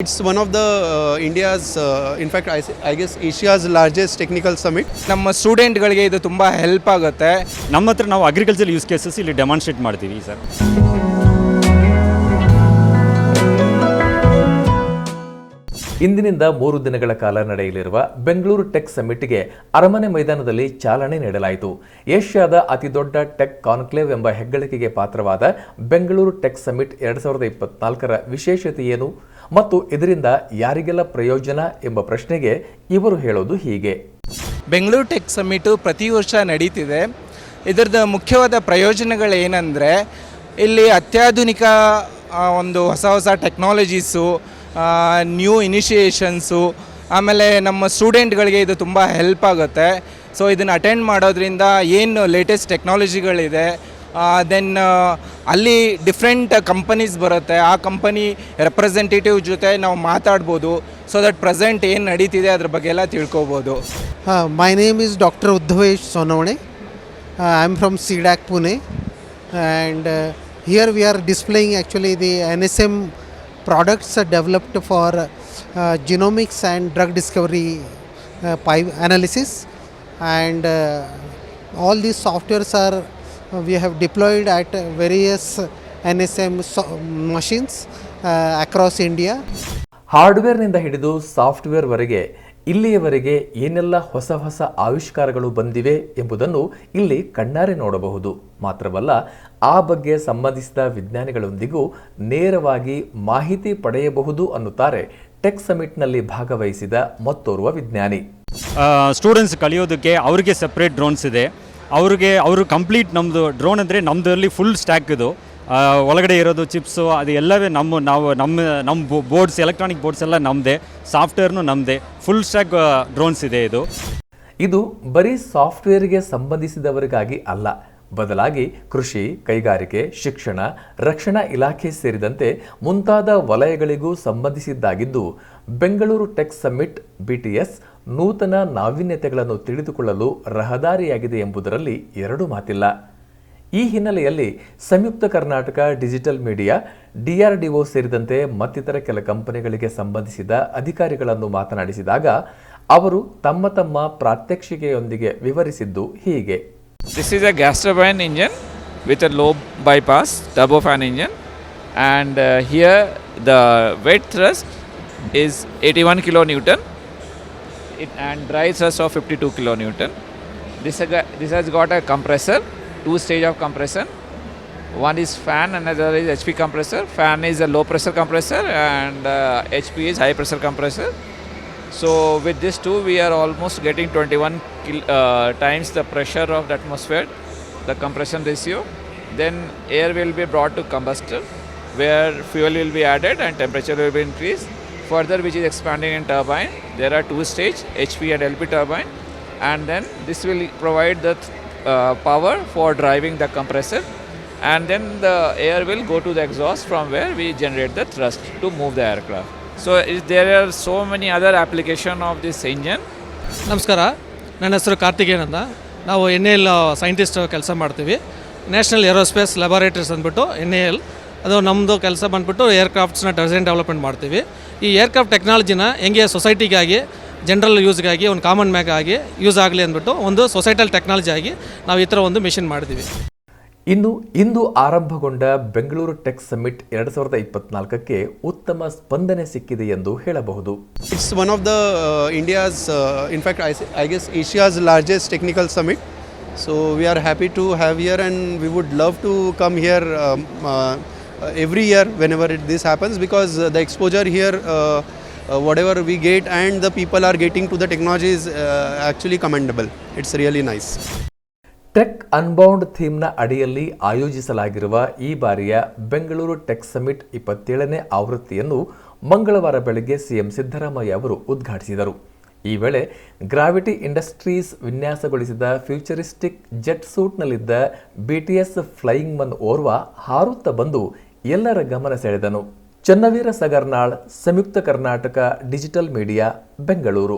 It's one of the India's in fact I I guess Asia's largest technical summit ನಮ್ಮ student ಗಳಿಗೆ ಇದು ತುಂಬಾ help ಆಗುತ್ತೆ. ನಮ್ಮ ಹತ್ರ ನಾವು ಅಗ್ರಿಕಲ್ಚರ್ ಯೂಸ್ ಕೇಸಸ್ ಇಲ್ಲಿ ಡೆಮಾನ್ಶ್ರೇಟ್ ಮಾಡ್ತೀವಿ ಸರ್ ಇಂದಿನಿಂದ ಮೂರು ದಿನಗಳ ಕಾಲ ನಡೆಯಲಿರುವ ಬೆಂಗಳೂರು ಟೆಕ್ ಸಮಿಟ್ಗೆ ಅರಮನೆ ಮೈದಾನದಲ್ಲಿ ಚಾಲನೆ ನೀಡಲಾಯಿತು. ಏಷ್ಯಾದ ಅತಿದೊಡ್ಡ ಟೆಕ್ ಕಾನ್ಕ್ಲೇವ್ ಎಂಬ ಹೆಗ್ಗಳಿಕೆಗೆ ಪಾತ್ರವಾದ ಬೆಂಗಳೂರು ಟೆಕ್ ಸಮಿಟ್ ಎರಡ್ ಸಾವಿರದ ಇಪ್ಪತ್ನಾಲ್ಕರ ವಿಶೇಷತೆ ಏನು ಮತ್ತು ಇದರಿಂದ ಯಾರಿಗೆಲ್ಲ ಪ್ರಯೋಜನ ಎಂಬ ಪ್ರಶ್ನೆಗೆ ಇವರು ಹೇಳೋದು ಹೀಗೆ. ಬೆಂಗಳೂರು ಟೆಕ್ ಸಮಿಟು ಪ್ರತಿ ವರ್ಷ ನಡೀತಿದೆ. ಇದರದ ಮುಖ್ಯವಾದ ಪ್ರಯೋಜನಗಳೇನೆಂದರೆ, ಇಲ್ಲಿ ಅತ್ಯಾಧುನಿಕ ಒಂದು ಹೊಸ ಹೊಸ ಟೆಕ್ನಾಲಜೀಸು ನ್ಯೂ ಇನಿಷಿಯೇಷನ್ಸು ಆಮೇಲೆ ನಮ್ಮ ಸ್ಟೂಡೆಂಟ್ಗಳಿಗೆ ಇದು ತುಂಬ ಹೆಲ್ಪ್ ಆಗುತ್ತೆ. ಸೊ ಇದನ್ನು ಅಟೆಂಡ್ ಮಾಡೋದ್ರಿಂದ ಏನು ಲೇಟೆಸ್ಟ್ ಟೆಕ್ನಾಲಜಿಗಳಿದೆ ದೆನ್ ಅಲ್ಲಿ ಡಿಫ್ರೆಂಟ್ ಕಂಪನೀಸ್ ಬರುತ್ತೆ. ಆ ಕಂಪನಿ ರೆಪ್ರೆಸೆಂಟೇಟಿವ್ ಜೊತೆ ನಾವು ಮಾತಾಡ್ಬೋದು. ಸೊ ದಟ್ ಪ್ರೆಸೆಂಟ್ ಏನು ನಡೀತಿದೆ ಅದ್ರ ಬಗ್ಗೆ ಎಲ್ಲ ತಿಳ್ಕೊಬೋದು. My name name doctor Uddhavesh Sonawane I am from CDAC Pune and here we are displaying actually the N S NSM products uh, developed for uh, genomics and drug discovery uh, pi- analysis, and uh, all these softwares are uh, we have deployed at uh, various NSM so- machines uh, across India. ಹಾರ್ಡ್ವೇರ್ನಿಂದ ಹಿಡಿದು ಸಾಫ್ಟ್ವೇರ್ವರೆಗೆ ಇಲ್ಲಿಯವರೆಗೆ ಏನೆಲ್ಲ ಹೊಸ ಹೊಸ ಆವಿಷ್ಕಾರಗಳು ಬಂದಿವೆ ಎಂಬುದನ್ನು ಇಲ್ಲಿ ಕಣ್ಣಾರೆ ನೋಡಬಹುದು. ಮಾತ್ರವಲ್ಲ, ಆ ಬಗ್ಗೆ ಸಂಬಂಧಿಸಿದ ವಿಜ್ಞಾನಿಗಳೊಂದಿಗೂ ನೇರವಾಗಿ ಮಾಹಿತಿ ಪಡೆಯಬಹುದು ಅನ್ನುತ್ತಾರೆ ಟೆಕ್ ಸಮಿಟ್ನಲ್ಲಿ ಭಾಗವಹಿಸಿದ ಮತ್ತೋರ್ವ ವಿಜ್ಞಾನಿ. ಸ್ಟೂಡೆಂಟ್ಸ್ ಕಲಿಯೋದಕ್ಕೆ ಅವರಿಗೆ ಸಪ್ರೇಟ್ ಡ್ರೋನ್ಸ್ ಇದೆ. ಅವ್ರಿಗೆ, ಅವರು ಕಂಪ್ಲೀಟ್ ನಮ್ಮದು ಡ್ರೋನ್ ಅಂದರೆ ನಮ್ಮದಲ್ಲಿ ಫುಲ್ ಸ್ಟ್ಯಾಕ್ ಇದು. ಒಳಗಡೆ ಇರೋದು ಚಿಪ್ಸು, ಅದು ಎಲ್ಲವೇ ನಮ್ಮ, ನಾವು, ನಮ್ಮ ನಮ್ಮ ಬೋರ್ಡ್ಸ್ ಎಲೆಕ್ಟ್ರಾನಿಕ್ ಬೋರ್ಡ್ಸ್ ಎಲ್ಲ ನಮ್ಮದೇ ಸಾಫ್ಟ್ವೇರ್ನು ನಮ್ಮದೇ ಫುಲ್ ಸ್ಟ್ಯಾಕ್ ಡ್ರೋನ್ಸ್ ಇದೆ ಇದು. ಇದು ಬರೀ ಸಾಫ್ಟ್ವೇರ್ಗೆ ಸಂಬಂಧಿಸಿದವರಿಗಾಗಿ ಅಲ್ಲ, ಬದಲಾಗಿ ಕೃಷಿ, ಕೈಗಾರಿಕೆ, ಶಿಕ್ಷಣ, ರಕ್ಷಣಾ ಇಲಾಖೆ ಸೇರಿದಂತೆ ಮುಂತಾದ ವಲಯಗಳಿಗೂ ಸಂಬಂಧಿಸಿದ್ದಾಗಿದ್ದು, ಬೆಂಗಳೂರು ಟೆಕ್ ಸಮ್ಮಿಟ್ ಬಿಟಿಎಸ್ ನೂತನ ನಾವೀನ್ಯತೆಗಳನ್ನು ತಿಳಿದುಕೊಳ್ಳಲು ರಹದಾರಿಯಾಗಿದೆ ಎಂಬುದರಲ್ಲಿ ಎರಡು ಮಾತಿಲ್ಲ. ಈ ಹಿನ್ನೆಲೆಯಲ್ಲಿ Samyukta Karnataka digital media DRDO ಸೇರಿದಂತೆ ಮತ್ತಿತರ ಕೆಲ ಕಂಪನಿಗಳಿಗೆ ಸಂಬಂಧಿಸಿದ ಅಧಿಕಾರಿಗಳನ್ನು ಮಾತನಾಡಿಸಿದಾಗ ಅವರು ತಮ್ಮ ತಮ್ಮ ಪ್ರಾತ್ಯಕ್ಷಿಕೆಯೊಂದಿಗೆ ವಿವರಿಸಿದ್ದು ಹೀಗೆ This is a with a low bypass a fan bypass turbofan engine, and uh, here the weight thrust is 81 kilonewton, it, and dry thrust of 52 kilonewton. This, aga- this has got a compressor, two stage of compression. One is fan, another is HP compressor. Fan is a low pressure compressor, and uh, HP is high pressure compressor. So with this two, we are almost getting 21 kil- uh, times the pressure of the atmosphere, the compression ratio. Then air will be brought to combustor, where fuel will be added and temperature will be increased. Further, which is expanding in turbine, there are two stage HP and LP turbine, and then this will provide the uh, power for driving the compressor, and then the air will go to the exhaust from where we generate the thrust to move the aircraft. So is, there are so many other application of this engine. ನಮಸ್ಕಾರ ನನ್ನ ಹೆಸರು ಕಾರ್ತಿಕೇಯನ್ ಅಂತ ನಾವು N L scientist ಕೆಲಸ ಮಾಡ್ತೀವಿ national aerospace laboratories ಅಂದ್ಬಿಟ್ಟು N A L ಅದು ನಮ್ಮದು ಕೆಲಸ ಬಂದ್ಬಿಟ್ಟು ಏರ್ಕ್ರಾಫ್ಟ್ಸ್ನ ಡಿಸೈನ್ ಡೆವಲಪ್ಮೆಂಟ್ ಮಾಡ್ತೀವಿ ಈ ಏರ್ಕ್ರಾಫ್ಟ್ ಟೆಕ್ನಾಲಜಿನ ಹೆಂಗೆ ಸೊಸೈಟಿಗಾಗಿ ಜನರಲ್ ಯೂಸ್ಗಾಗಿ ಒಂದು ಕಾಮನ್ ಮ್ಯಾಕ್ ಆಗಿ ಯೂಸ್ ಆಗಲಿ ಅಂದ್ಬಿಟ್ಟು ಒಂದು ಸೊಸೈಟಲ್ ಟೆಕ್ನಾಲಜಿ ಆಗಿ ನಾವು ಈ ಥರ ಒಂದು ಮಿಷಿನ್ ಮಾಡಿದ್ವಿ. ಇನ್ನು ಇಂದು ಆರಂಭಗೊಂಡ ಬೆಂಗಳೂರು ಟೆಕ್ ಸಮಿಟ್ ಎರಡು ಸಾವಿರದ ಇಪ್ಪತ್ನಾಲ್ಕಕ್ಕೆ ಉತ್ತಮ ಸ್ಪಂದನೆ ಸಿಕ್ಕಿದೆ ಎಂದು ಹೇಳಬಹುದು. It's one of the India's in fact I I guess Asia's largest technical summit so we are happy to have here and we would love to come here every year when ever it this happens because the exposure here uh, whatever we get, and the people are getting to the technology is uh, actually commendable. It's really nice. Tech unbound ಥೀಮ್ನ ಅಡಿಯಲ್ಲಿ ಆಯೋಜಿಸಲಾಗಿರುವ ಈ ಬಾರಿಯ Bengaluru tech summit ಇಪ್ಪತ್ತೇಳನೇ ಆವೃತ್ತಿಯನ್ನು ಮಂಗಳವಾರ ಬೆಳಗ್ಗೆ CM Siddaramaiah ಅವರು ಉದ್ಘಾಟಿಸಿದರು ಈ ವೇಳೆ ಗ್ರಾವಿಟಿ ಇಂಡಸ್ಟ್ರೀಸ್ ವಿನ್ಯಾಸಗೊಳಿಸಿದ ಫ್ಯೂಚರಿಸ್ಟಿಕ್ ಜೆಟ್ ಸೂಟ್ನಲ್ಲಿದ್ದ ಬಿಟಿಎಸ್ ಫ್ಲೈಯಿಂಗ್ ಮನ್ ಓರ್ವ ಹಾರುತ್ತಾ ಬಂದು ಎಲ್ಲರ ಗಮನ ಸೆಳೆದನು ಚನ್ನವೀರ ಸಗರ್ನಾಳ್ ಸಂಯುಕ್ತ ಕರ್ನಾಟಕ ಡಿಜಿಟಲ್ ಮೀಡಿಯಾ ಬೆಂಗಳೂರು.